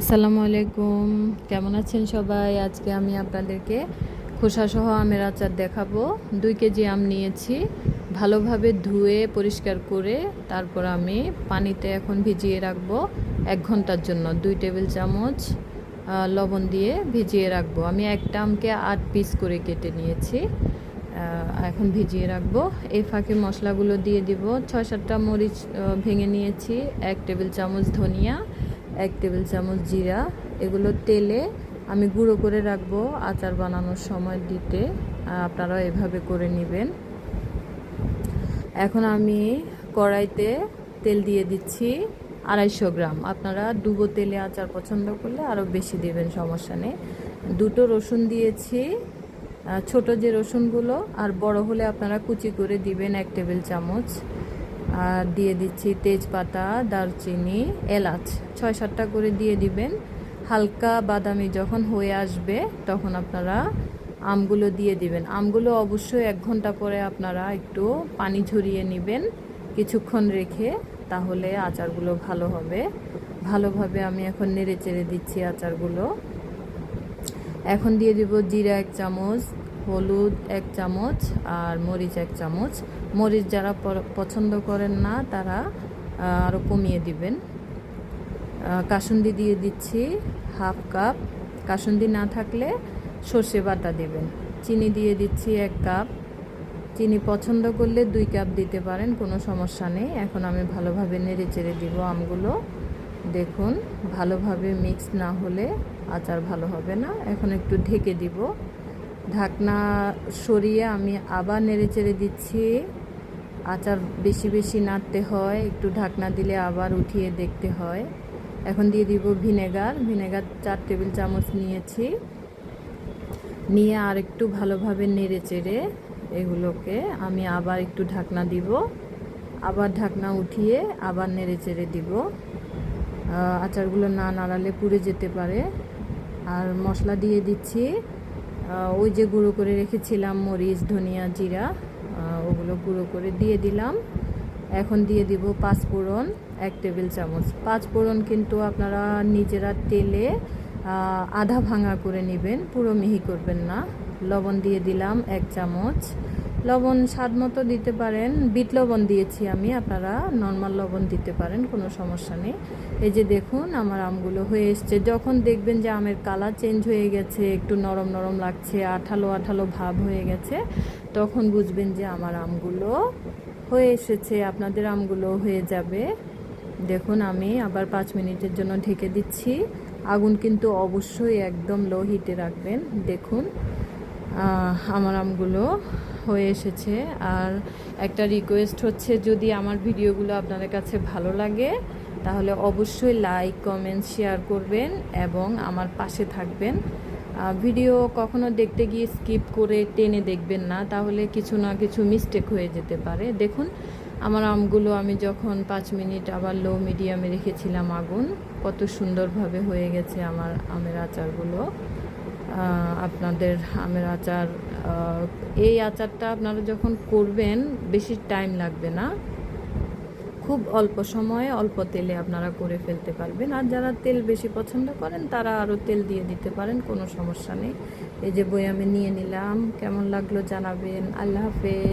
আসসালামু আলাইকুম। কেমন আছেন সবাই? আজকে আমি আপনাদেরকে খোসাসহ আমের আচার দেখাবো। দুই কেজি আম নিয়েছি। ভালোভাবে ধুয়ে, পরিষ্কার করে তারপর আমি পানিতে এখন ভিজিয়ে রাখব এক ঘণ্টার জন্য। দুই টেবিল চামচ লবণ দিয়ে ভিজিয়ে রাখব। আমি একটা আমকে আট পিস করে কেটে নিয়েছি। এখন ভিজিয়ে রাখব। এই ফাঁকে মশলাগুলো দিয়ে দিব। ছয় সাতটা মরিচ ভেঙে নিয়েছি। এক টেবিল চামচ ধনিয়া এক টেবিল চামচ জিরা এগুলো তেলে আমি গুঁড়ো করে রাখব আচার বানানোর সময় দিতে। আহ, আপনারাও এভাবে করে নেবেন। এখন আমি কড়াইতে তেল দিয়ে দিচ্ছি আড়াইশো গ্রাম। আপনারা ডুবো তেলে আচার পছন্দ করলে আরও বেশি দেবেন সমস্যা নেই। দুটো রসুন দিয়েছি। ছোট যে রসুনগুলো আর বড় হলে আপনারা কুচি করে দিবেন এক টেবিল চামচ। আর দিয়ে দিচ্ছি তেজপাতা, দারচিনি, এলাচ। ছয় সাতটা করে দিয়ে দিবেন। হালকা বাদামি যখন হয়ে আসবে, তখন আপনারা আমগুলো দিয়ে দিবেন। আমগুলো অবশ্যই এক ঘণ্টা পরে আপনারা একটু পানি ঝরিয়ে নেবেন কিছুক্ষণ রেখে, তাহলে আচারগুলো ভালো হবে। ভালোভাবে আমি এখন নেড়ে চেড়ে দিচ্ছি আচারগুলো। এখন দিয়ে দিব জিরা এক চামচ হলুদ এক চামচ আর মরিচ এক চামচ। মরিচ যারা পছন্দ করেন না, তারা আরও কমিয়ে দিবেন। কাসুন্দি দিয়ে দিচ্ছি হাফ কাপ। কাসুন্দি না থাকলে সর্ষে বাটা দেবেন। চিনি দিয়ে দিচ্ছি এক কাপ। চিনি পছন্দ করলে দুই কাপ দিতে পারেন, কোনো সমস্যা নেই। এখন আমি ভালোভাবে নেড়ে চেড়ে দিব আমগুলো। দেখুন, ভালোভাবে মিক্স না হলে আচার ভালো হবে না। এখন একটু ঢেকে দিব। ঢাকনা সরিয়ে আমি আবার নেড়ে চেড়ে দিচ্ছি। আচার বেশি বেশি নাড়তে হয়, একটু ঢাকনা দিলে আবার উঠিয়ে দেখতে হয়। এখন দিয়ে দিব ভিনেগার। ভিনেগার চার টেবিল চামচ নিয়েছি। নিয়ে আর একটু ভালোভাবে নেড়ে চেড়ে এগুলোকে আমি আবার একটু ঢাকনা দিব। আবার ঢাকনা উঠিয়ে আবার নেড়ে চেড়ে দিব। আচারগুলো না নাড়ালে পুড়ে যেতে পারে। আর মশলা দিয়ে দিচ্ছি। ওই যে গুঁড়ো করে রেখেছিলাম মরিচ, ধনিয়া, জিরা ওগুলো গুঁড়ো করে দিয়ে দিলাম। এখন দিয়ে দিব পাঁচ ফোড়ন, এক টেবিল চামচ। পাঁচ ফোড়ন কিন্তু আপনারা নিজেরা তেলে আধা ভাঙা করে নেবেন, পুরো মিহি করবেন না। লবণ দিয়ে দিলাম এক চামচ। লবণ স্বাদ মতো দিতে পারেন। বিট লবণ দিয়েছি আমি, আপনারা নর্মাল লবণ দিতে পারেন, কোনো সমস্যা নেই। এই যে দেখুন, আমার আমগুলো হয়ে এসছে। যখন দেখবেন যে আমের কালার চেঞ্জ হয়ে গেছে, একটু নরম নরম লাগছে, আঠালো আঠালো ভাব হয়ে গেছে, তখন বুঝবেন যে আমার আমগুলো হয়ে এসেছে, আপনাদের আমগুলো হয়ে যাবে। দেখুন, আমি আবার পাঁচ মিনিটের জন্য ঢেকে দিচ্ছি। আগুন কিন্তু অবশ্যই একদম লো হিটে রাখবেন। দেখুন আমার আমগুলো হয়ে এসেছে। আর একটা রিকোয়েস্ট হচ্ছে, যদি আমার ভিডিওগুলো আপনাদের কাছে ভালো লাগে, তাহলে অবশ্যই লাইক কমেন্ট শেয়ার করবেন এবং আমার পাশে থাকবেন। ভিডিও কখনো দেখতে গিয়ে স্কিপ করে টেনে দেখবেন না, তাহলে কিছু না কিছু মিস্টেক হয়ে যেতে পারে। দেখুন, আমার আমগুলো আমি যখন পাঁচ মিনিট আবার লো মিডিয়ামে রেখেছিলাম আগুন, কত সুন্দরভাবে হয়ে গেছে আমার আমের আচারগুলো। আপনাদের আমের আচার এই আচারটা আপনারা যখন করবেন, বেশি টাইম লাগবে না। খুব অল্প সময়ে অল্প তেলে আপনারা করে ফেলতে পারবেন। আর যারা তেল বেশি পছন্দ করেন, তারা আরও তেল দিয়ে দিতে পারেন, কোনো সমস্যা নেই। এই যে বই আমি নিয়ে নিলাম। কেমন লাগল জানাবেন। আল্লাহ হাফেজ।